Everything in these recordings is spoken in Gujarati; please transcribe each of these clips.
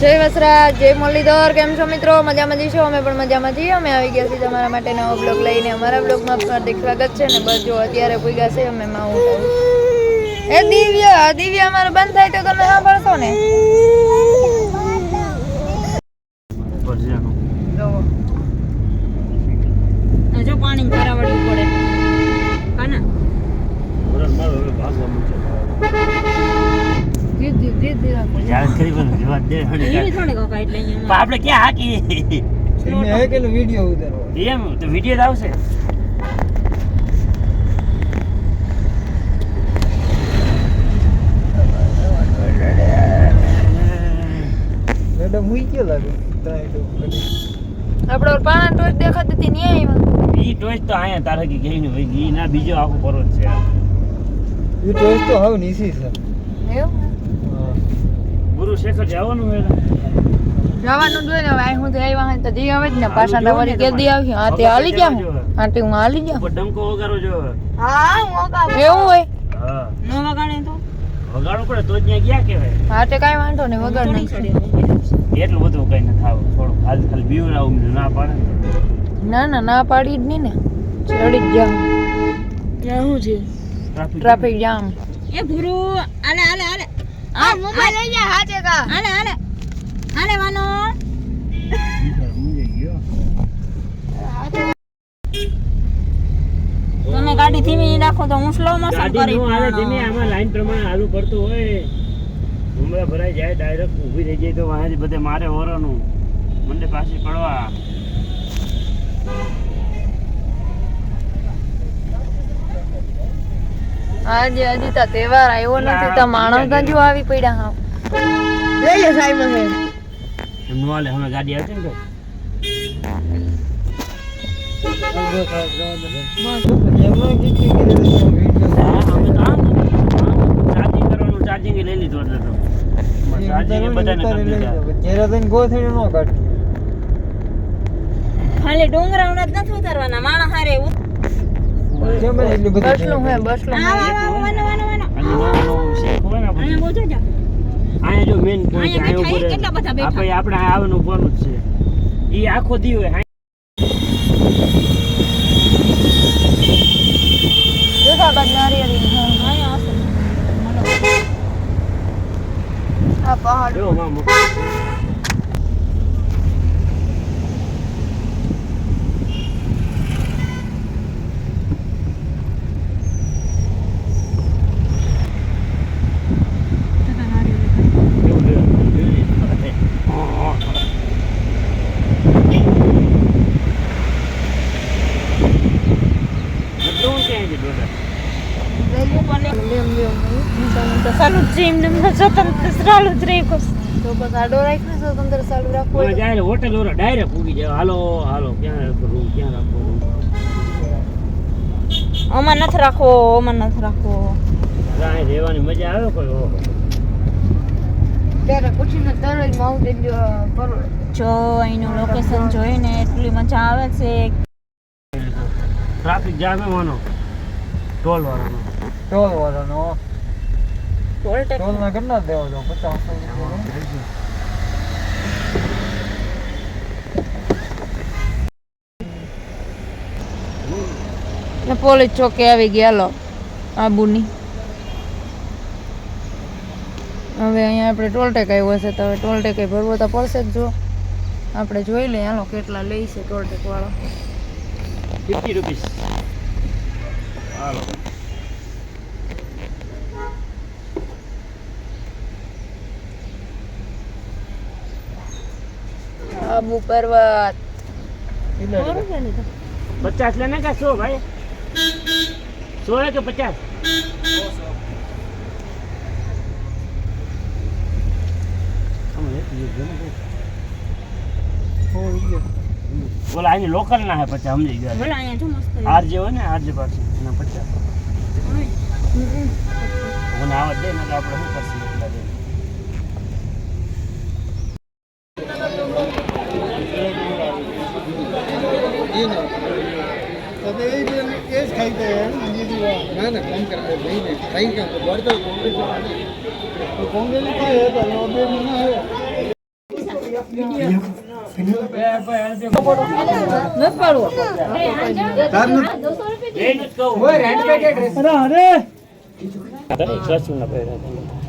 જય વસરાજ, જય મુરલીધર, કેમ છો મિત્રો? મજામાં જઈશું અમે પણ મજામાં છીએ. અમે આવી ગયા છીએ તમારા માટે નવો બ્લોગ લઈને. અમારા બ્લોગમાં હાર્દિક સ્વાગત છે ને બસ જો અત્યારે પૂગ્યા છે, અમે માઉન્ટ. એ દિવ્ય દિવ્ય અમારું બંધ થાય તો તમે સાંભળશો ને જોવો. જો પાણી ધારા વળી પડે કાના ધીરે ધીરે ધીરે ધીરે થોડી કાકા એટલે અહીંયા આપણે ક્યાં હાકી એને હે કે વિડિયો ઉતારો. એમ તો જ આવશે. મેડમ હુઈ ગયો લાગે? ત્રણ તો કરી. પાણા ટોચ દેખાતી હતી આવ્યા. ઈ ટોચ તો આયા તારકી કે ગઈ ને ભાઈ ઈ ના બીજો આખો પરો છે ટોચ તો હાવ નીચી છે. એવું. ગુરુ શેખર જવાનું હોય જવાનું જોઈએ ને હવે અહીં હું આવ્યા હોય તો જી આવે જ ને પાછા તો વળી કેદી આવી હા તે હાલી ગયા હું હા તે હું હાલી ગયા ડંકો વગાડો જો હા હું એવું હોય? હા. નો વગાડે તો? વગાડવું પડે તો જ ત્યાં ગયા કેવાય હા તે કાંઈ વાંધો નહીં એટલું બધું કઈ ન થાવ. થોડું ખાલી બીવડાવું ના પાડે. ના ના ના પાડી જ નહીં ને. ચડી જ જામ શું છે? ટ્રાફિક ટ્રાફિક જામ એ ભૂરું આલે આલે આલે. આ મોબાઈલ લઈ જા હાથે કા આલે આલે આલે વાનો તમે ગાડી ધીમી રાખો તો હું સ્લો મોશન કરી હાલે ધીમે. આમાં લાઈન પ્રમાણે હાલું પડતું હોય. ઉમરા ભરાઈ જાય ડાયરેક્ટ ઊભી રહી જાય તો વાંહે બધે મારે ઓરવાનું મંડે પાછી પડવા. આજે હજી તો તહેવાર આવ્યો નથી તો માણસ તો જો આવી પડ્યા હા લઈ લે સાહેબ મને એમ નો હાલે હવે ગાડી આવશે ને ચાર્જિંગ લઈ લીધું એટલે તો ચાર્જિંગ બધાને ઘેરા થઈને ગોથડી નો કાઢ ખાલી ડુંગરા ઉડા જ નથી ઉતારવાના માણસ હારે ઉત- કેમ એને બસલું હે. બસલું આ, આ, આ, વાનો વાનો વાનો અહીંયા બોજો જા. અહીંયા જો મેન પોઈન્ટ અહીંયા અહીંયા ઉપર કેટલા બધા બેઠા? આપણે આપણે આવવાનું ઉભવાનું છે. ઈ આખો દી હોય હા. જોધાબાદ અહીંયા હશે. પહાડ જો માં મૂકો. એવું છે. એટલું ક્યાં છે ડોડા? લેમ લેમ સાલું જ છે એમને એમને સ્વતંત્ર ચાલુ જ રહી તો બસ આડો રાખને સ્વતંત્ર ચાલુ રાખો જાય હોટેલ ઓર ડાયરેક્ટ પૂગી જાય હાલો હાલો ક્યાં રાખો રૂમ ક્યાં રાખો અમાર નથી રાખો આમાં નથી રાખવો રાહ રહેવાની મજા આવે કોઈ ઓહો ત્યારે પૂછીને તરત માઉન્ટેન જો જો અહીંનું લોકેશન જોઈને એટલી મજા આવે છે ટ્રાફિક જામ એવાનો માનો ટોલ વાળાનો ટોલ વાળાનો ટોલ ટેક્સ ટોલ ના કેટલા દેવો છો પચાસ ને પોલીસ ચોકે આવી ગયા લો આબુની. હવે અહીંયા આપણે ટોલટેક આવ્યો છે તો હવે ટોલટેક ભરવો તો પડશે જ જો. આપણે જોઈ લઈએ હાલો કેટલા લે છે ટોલટેક વાળો ફિફ્ટી રૂપીસ હાલો. આબુ પર્વત પચાસ લેને કે સો ભાઈ? સો કે પચાસ? લોકલ ના હે પછી સમજી ગયા. બોલા અહીંયા જો મસ્ત હોય ને આર જે પાછું. એના પચાસ. મને આવડે ને આપણે શું કરશું? ના કામ નહીં ને ખાઈ ગયા તો બળતો કોંગ્રેસ કોંગ્રેસ કોઈ હે તો નો બે હે એ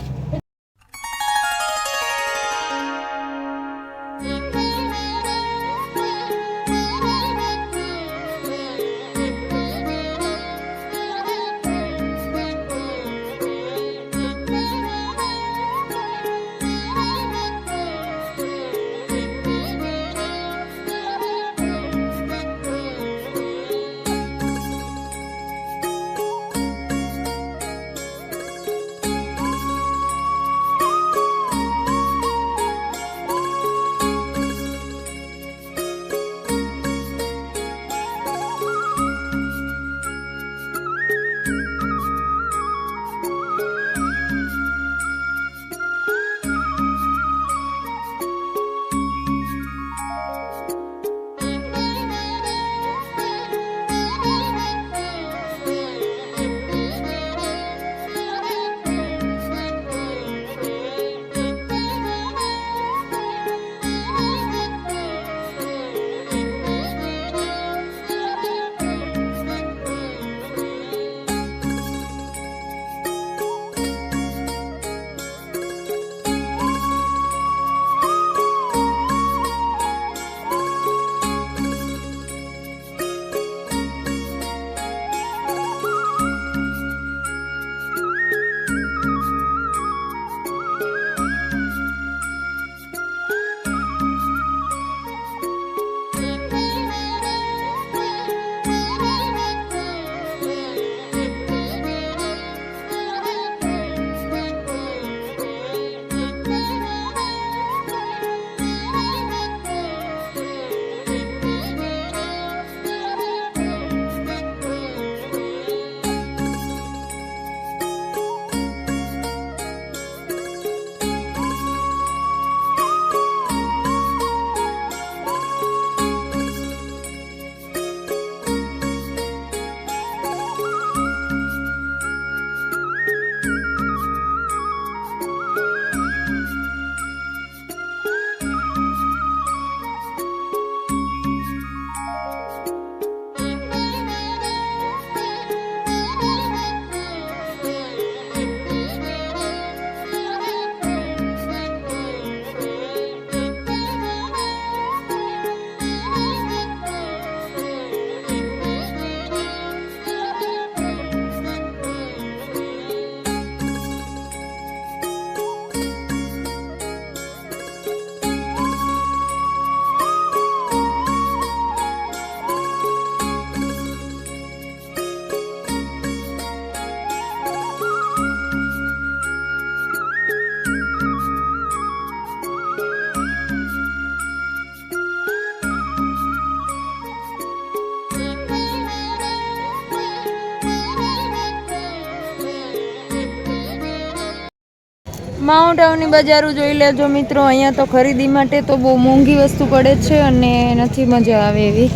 માઉન્ટ આબુની બજારો જોઈ લેજો મિત્રો. અહીંયા તો ખરીદી માટે તો બહુ મોંઘી વસ્તુ પડે છે અને નથી મજા આવે એવી.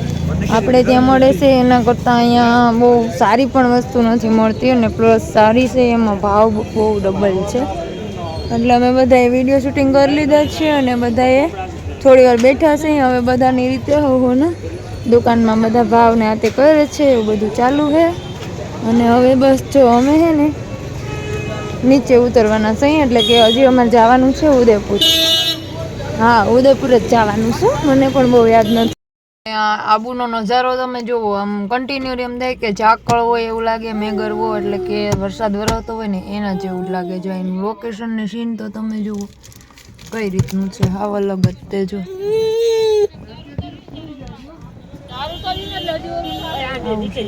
આપણે ત્યાં મળે છે એના કરતાં અહીંયા બહુ સારી પણ વસ્તુ નથી મળતી અને પ્લસ સારી છે, એમાં ભાવ બહુ ડબલ છે. એટલે અમે બધાએ વીડિયો શૂટિંગ કરી લીધા છે અને બધાએ થોડી વાર બેઠા છે. હવે બધાની રીતે હોવું ને દુકાનમાં બધા ભાવને આતે કરે છે, એવું બધું ચાલુ છે. અને હવે બસ જો અમે છે ને નીચે ઉતરવાના છે એટલે કે હજી અમારે જવાનું છે ઉદયપુર. હા ઉદયપુર જ જવાનું છે. મને પણ બહુ યાદ નથી. આબુનો નજારો તમે જુઓ આમ કન્ટિન્યુ એમ થાય કે ઝાકળ હોય એવું લાગે મેઘર હોય એટલે કે વરસાદ વરસતો હોય ને એના જેવું જ લાગે. જો એનું લોકેશન ને સીન તો તમે જુઓ. કઈ રીતનું છે? હાવ અલગ જ. તે જો નીચે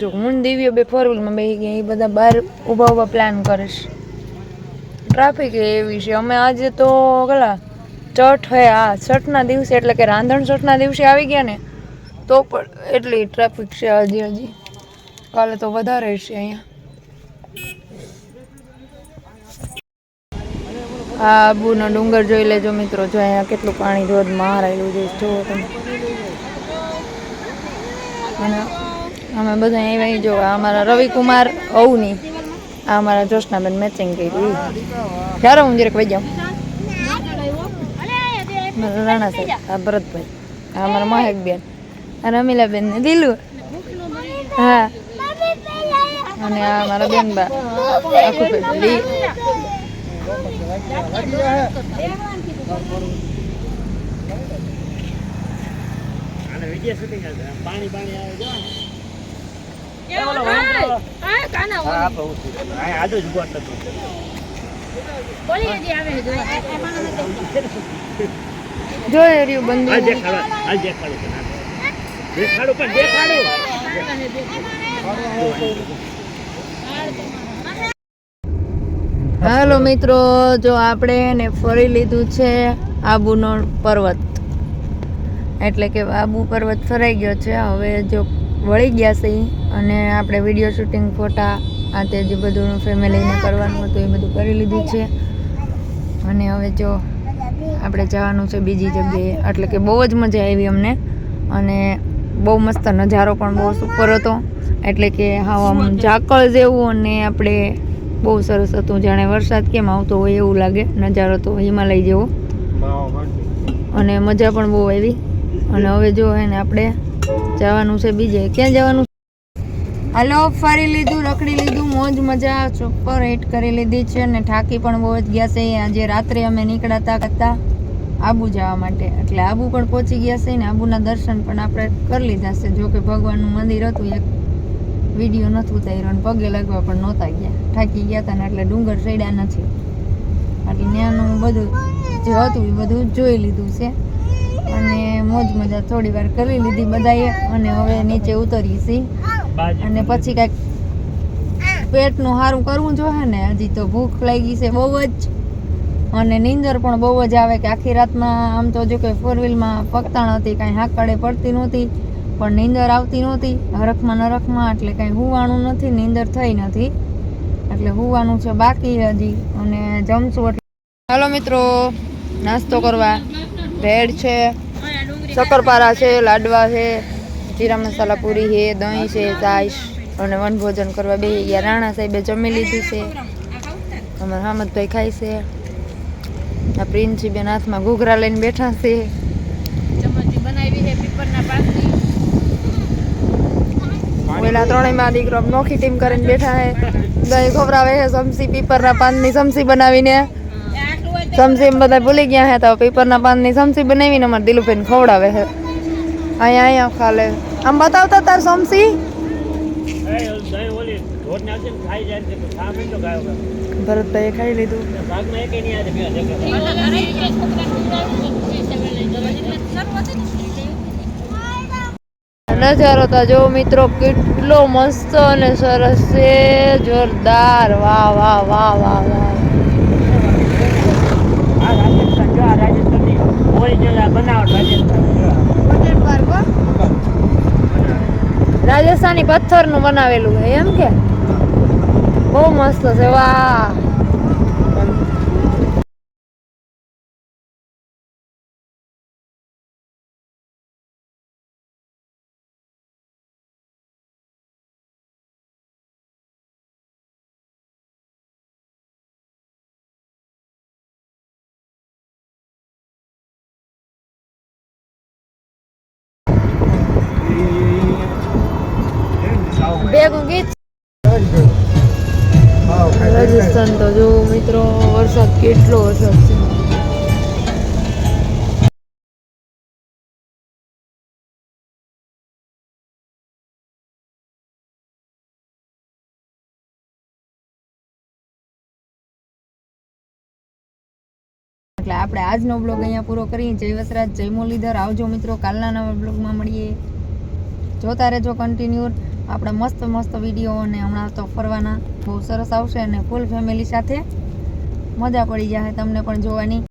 જા જા, જા. જો હું દિવ્ય બે ફોર વ્હીલમાં બેસી ગયા એ બધા બહાર ઊભા ઊભા પ્લાન કરે છે. ટ્રાફિક એવી છે. અમે આજે તો કેટલા ચઠ હે આ છઠના દિવસે એટલે કે રાંધણ છઠના દિવસે આવી ગયા ને તો પણ એટલી ટ્રાફિક છે હજી હજી. કાલે તો વધારે છે અહીંયા. આ આબુનો ડુંગર જોઈ લેજો મિત્રો. જો અહીંયા કેટલું પાણી ધોધ મારાયેલું છે. જુઓ તમે અમે બધા આવ્યા જો અમારા રવિકુમાર અવની આ અમારા જોશનાબેન મેચિંગ કરી. ક્યારે હું જરાક વહી જાઉં. રાણા સાહેબ, આ ભરતભાઈ. આ અમારા મહેકબેન. આ રમીલાબેન ને દિલુ હા. અને આ મારા બેન બા આખું પેલી પાણી પાણી આવે જો જોઈ રહ્યું બંધુ હાલ દેખાડો, હાલ દેખાડો તને. દેખાડો પણ દેખાડો. હાલો મિત્રો જો આપણે ને ફરી લીધું છે આબુનો પર્વત. એટલે કે આબુ પર્વત ફરાઈ ગયો છે. હવે જો વળી ગયા છે. ઈ અને આપણે વીડિયો શૂટિંગ ફોટા આ તે જે બધું ફેમિલીને કરવાનું હતું એ બધું કરી લીધું છે. અને હવે જો આપણે જવાનું છે બીજી જગ્યાએ. એટલે કે બહુ જ મજા આવી અમને. અને બહુ મસ્ત નજારો પણ બહુ સુપર હતો. એટલે કે હા આમ ઝાકળ જેવું અને આપણે બહુ સરસ હતું. જાણે વરસાદ કેમ આવતો હોય એવું લાગે. નજારો તો હિમાલય જેવો. અને મજા પણ બહુ આવી. અને હવે જો હે ને આપણે જવાનું છે બીજે. ક્યાં જવાનું હાલો, ફરી લીધું, રખડી લીધું, મોજ મજા સુપર હિટ કરી લીધી છે અને થાકી પણ બહુ જ ગયા છે. આજે રાત્રે અમે નીકળ્યા હતા આબુ જવા માટે. એટલે આબુ પણ પહોંચી ગયા છે ને આબુના દર્શન પણ આપણે કરી લીધા છે. જો કે ભગવાનનું મંદિર હતું, એક વીડિયો નહોતું ઉતાર્યો અને પગે લાગવા પણ નહોતા ગયા. ઠાકી ગયા હતા ને એટલે ડુંગર ચડ્યા નથી. એટલે ત્યાંનું બધું જે હતું એ બધું જોઈ લીધું છે. અને મોજ મજા થોડી વાર કરી લીધી બધાએ અને હવે નીચે ઉતરીએ છીએ. અને પછી કાંઈક પેટનું સારું કરવું જોઈએ ને હજી તો ભૂખ લાગી છે બહુ જ. અને નીંદર પણ બહુ જ આવે કે આખી રાતમાં આમ તો જો કે ફોર વ્હીલમાં પગતાણ હતી કાંઈ હાકડે પડતી નહોતી પણ નીંદર આવતી નહોતી. હરખમાં નરખમાં એટલે કાંઈ હુવાનું નથી નીંદર થઈ નથી. એટલે હુવાનું છે બાકી હજી અને જમશું એટલે. હાલો મિત્રો નાસ્તો કરવા. ભેળ છે શક્કરપારા છે લાડવા છે જીરા મસાલા પૂરી છે દહીં છે છાશ અને વનભોજન કરવા બે ગયા. રાણા સાહેબે જમી લીધું છે. અમારા હામદભાઈ ખાય છે. આ પ્રિન્સીબેન હાથમાં ઘૂઘરા લઈને બેઠા છે. પેલા ત્રણેયમાં દીકરો નોખી ટીમ કરીને બેઠા છે. દહીં ખોબરાવે છે સમસી પીપરના પાનની સમસી બનાવીને. સમસી એમ બધા ભૂલી ગયા હે તો પીપરના પાનની સમસી બનાવીને અમારે દિલુભાઈને ખવડાવે છે અહીંયા અહીંયા ખાલે. આમ બતાવતા તાર સમસી. ભરતભાઈએ ખાઈ લીધું. નજારો તો જો મિત્રો કેટલો મસ્ત અને સરસ છે. જોરદાર. વાહ વાહ વાહ વાહ વાહ. આ રાજસ્થાન જો, આ રાજસ્થાનની original બનાવટ રાજસ્થાન. રાજસ્થાની પથ્થરનું બનાવેલું છે એમ કે બહુ મસ્ત છે વાહ ભેગું ગીત. રાજસ્થાન તો જો મિત્રો વરસાદ કેટલો વરસાદ છે એટલે આપણે આજનો બ્લોગ અહીંયા પૂરો કરીએ. જય વસરાજ, જય મુરલીધર. આવજો મિત્રો, કાલના નવા બ્લોગમાં મળીએ. જોતા રહેજો કન્ટિન્યુ આપણા મસ્ત મસ્ત વીડિયો અને હમણાં તો ફરવાના. બહુ સરસ આવશે અને ફૂલ ફેમિલી સાથે મજા પડી જશે તમને પણ જોવાની.